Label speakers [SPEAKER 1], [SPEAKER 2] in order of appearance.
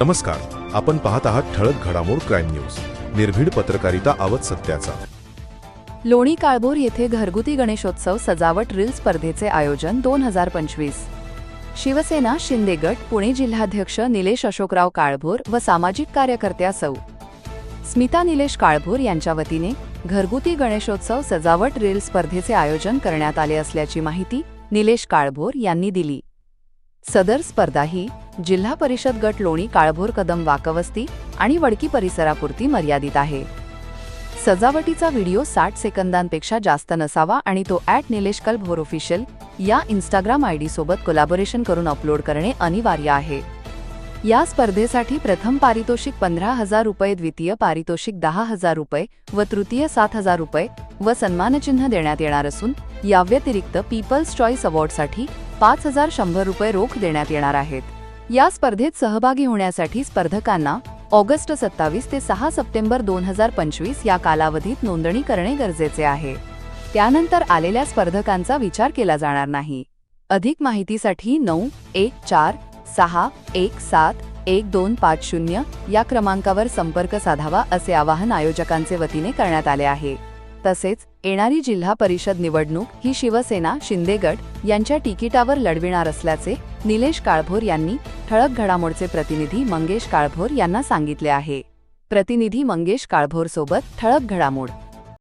[SPEAKER 1] नमस्कार आपण पाहत आहात ठळक घडामोड क्राईम न्यूज निर्भीड पत्रकारिता आवत सत्याचा.
[SPEAKER 2] लोणी काळभोर येथे घरगुती गणेशोत्सव सजावट रील स्पर्धेचे आयोजन दोन हजार पंचवीस. शिवसेना शिंदे गट पुणे जिल्हाध्यक्ष निलेश अशोकराव काळभोर व सामाजिक कार्यकर्त्या सौ. स्मिता निलेश काळभोर यांच्या वतीने घरगुती गणेशोत्सव सजावट रील स्पर्धेचे आयोजन करण्यात आले असल्याची माहिती निलेश काळभोर यांनी दिली. सदर स्पर्धा ही जिल्हा परिषद गट लोणी काळभोर कदम वाकवस्ती आणि वडकी परिसरापुरती मर्यादित आहे. सजावटीचा व्हिडिओ साठ सेकंदांपेक्षा जास्त नसावा आणि तो ॲट निलेश कलभोर ऑफिशियल या इंस्टाग्राम आय सोबत कोलॅबोरेशन करून अपलोड करणे अनिवार्य आहे. या स्पर्धेसाठी प्रथम पारितोषिक पंधरा हजार रुपये द्वितीय पारितोषिक दहा हजार रुपये व तृतीय सात हजार रुपये व सन्मानचिन्ह देण्यात येणार असून याव्यतिरिक्त पीपल्स चॉईस अवॉर्डसाठी पाच हजार शंभर रुपये रोख देण्यात येणार आहेत. या स्पर्धेत सहभागी होण्यासाठी स्पर्धकांना ऑगस्ट सत्तावीस ते सहा सप्टेंबर दोन हजार पंचवीस या कालावधीत नोंदणी करणे गरजेचे आहे. त्यानंतर आलेल्या स्पर्धकांचा विचार केला जाणार नाही. अधिक माहितीसाठी नऊ एक चार सहा एक सात एक दोन पाच शून्य या क्रमांकावर संपर्क साधावा असे आवाहन आयोजकांचे वतीने करण्यात आले आहे. तसेच येणारी जिल्हा परिषद निवडणूक ही शिवसेना शिंदेगड यांच्या तिकिटावर लढविणार असल्याचे निलेश काळभोर यांनी ठळक घडामोडचे प्रतिनिधी मंगेश काळभोर यांना सांगितले आहे. प्रतिनिधी मंगेश काळभोर सोबत ठळक घडामोड